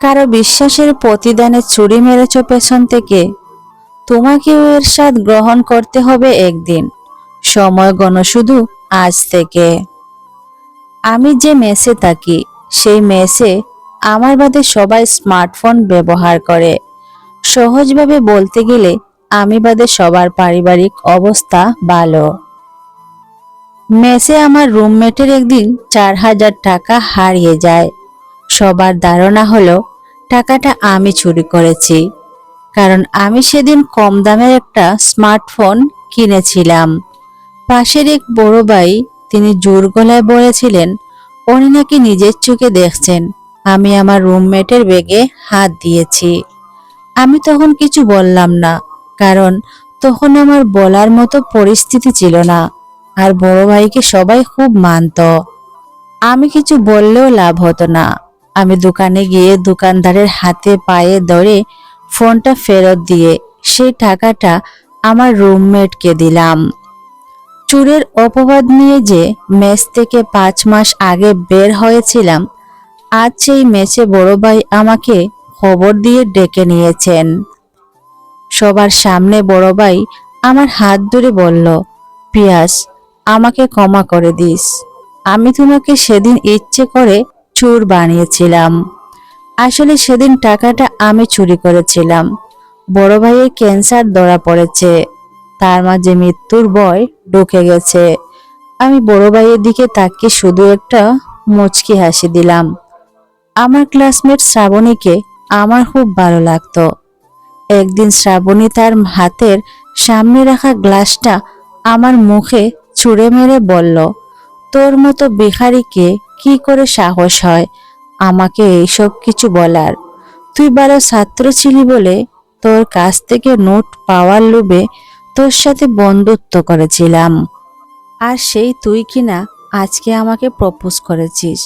কারও বিশ্বাসের প্রতিদানে চুরি মেরেছ পেছন থেকে, তোমাকেও এর স্বাদ গ্রহণ করতে হবে একদিন। সময় গণ শুধু আজ থেকে। আমি যে মেসে থাকি, সেই মেসে আমার বাদে সবাই স্মার্টফোন ব্যবহার করে। সহজভাবে বলতে গেলে আমি বাদে সবার পারিবারিক অবস্থা ভালো। মেসে আমার রুমমেটের একদিন চার হাজার টাকা হারিয়ে যায়। সবার ধারণা হলো, টাকাটা আমি চুরি করেছি। কারণ আমি সেদিন কম দামের একটা স্মার্টফোন কিনেছিলাম। পাশের এক বড় ভাই তিনি জোর গলায় বলেছিলেন, উনি নাকি নিজের চোখে দেখছেন, আমি আমার রুমমেটের বেগে হাত দিয়েছি। আমি তখন কিছু বললাম না, কারণ তখন আমার বলার মতো পরিস্থিতি ছিল না, আর বড় ভাইকে সবাই খুব মানত। আমি কিছু বললেও লাভ হতো না। আমি দোকানে গিয়ে দোকানদারের হাতে পায়ে ধরে ফোনটা ফেরত দিয়ে সেই টাকাটা আমার রুমমেটকে দিলাম। চুরের অপবাদ নিয়ে যে মেস থেকে পাঁচ মাস আগে বের হয়েছিলাম, আজ সেই মেসে বড় ভাই আমাকে খবর দিয়ে ডেকে নিয়েছেন। সবার সামনে বড় ভাই আমার হাত ধরে বলল, পিয়াস, আমাকে ক্ষমা করে দিস। আমি তোমাকে সেদিন ইচ্ছে করে চুর বানিয়েছিলাম। আসলে সেদিন টাকাটা আমি চুরি করেছিলাম। বড় ভাইয়ের ক্যান্সার ধরা পড়েছে। তার মাঝে মৃত্যুর ভয় ঢুকে গেছে। আমি বড় ভাইয়ের দিকে তাকিয়ে শুধু একটা মুচকি হাসি দিলাম। আমার ক্লাসমেট শ্রাবণীকে আমার খুব ভালো লাগতো। একদিন শ্রাবণী তার হাতের সামনে রাখা গ্লাসটা আমার মুখে ছুঁড়ে মেরে বলল, তোর মতো বিহারিকে কি করে সাহস হয়? আমাকে এইসব কিছু বলার। তুই ভালো ছাত্র ছিলি বলে তোর কাছ থেকে নোট পাওয়ার লোভে তোর সাথে বন্ধুত্ব করেছিলাম। আর সেই তুই কিনা আজকে আমাকে প্রপোজ করেছিস।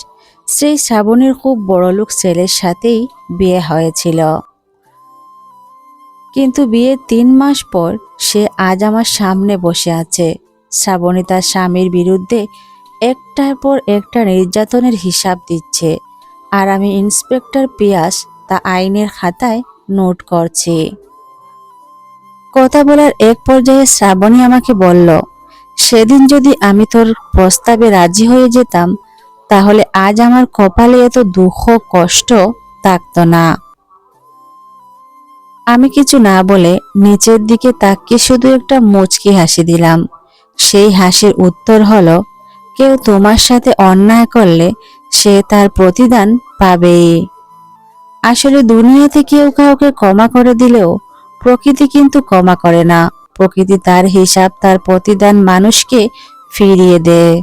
সেই শ্রাবণীর খুব বড়লোক ছেলের সাথেই বিয়ে হয়েছিল। কিন্তু বিয়ের তিন মাস পর সে আজ আমার সামনে বসে আছে। শ্রাবণী তার স্বামীর বিরুদ্ধে একটার পর একটা নির্যাতনের হিসাব দিচ্ছে। আর আমি ইন্সপেক্টর পিয়াস, তা আইনের খাতায় নোট করছি। কথা বলার এক পর্যায়ে শ্রাবণী আমাকে বলল, সেদিন যদি আমি তোর প্রস্তাবে রাজি হয়ে যেতাম, তাহলে আজ আমার কপালে এত দুঃখ, কষ্ট থাকতো না। আমি কিছু না বলে নিচের দিকে তাকিয়ে শুধু একটা মুচকি হাসি দিলাম। সেই হাসির উত্তর হলো কেউ তোমার সাথে অন্যায় করলে সে তার প্রতিদান পাবেই আসলে দুনিয়াতে কেউ কাউকে ক্ষমা করে দিলেও প্রকৃতি কিন্তু ক্ষমা করে না। প্রকৃতি তার হিসাব, তার প্রতিদান মানুষকে ফিরিয়ে দেয়।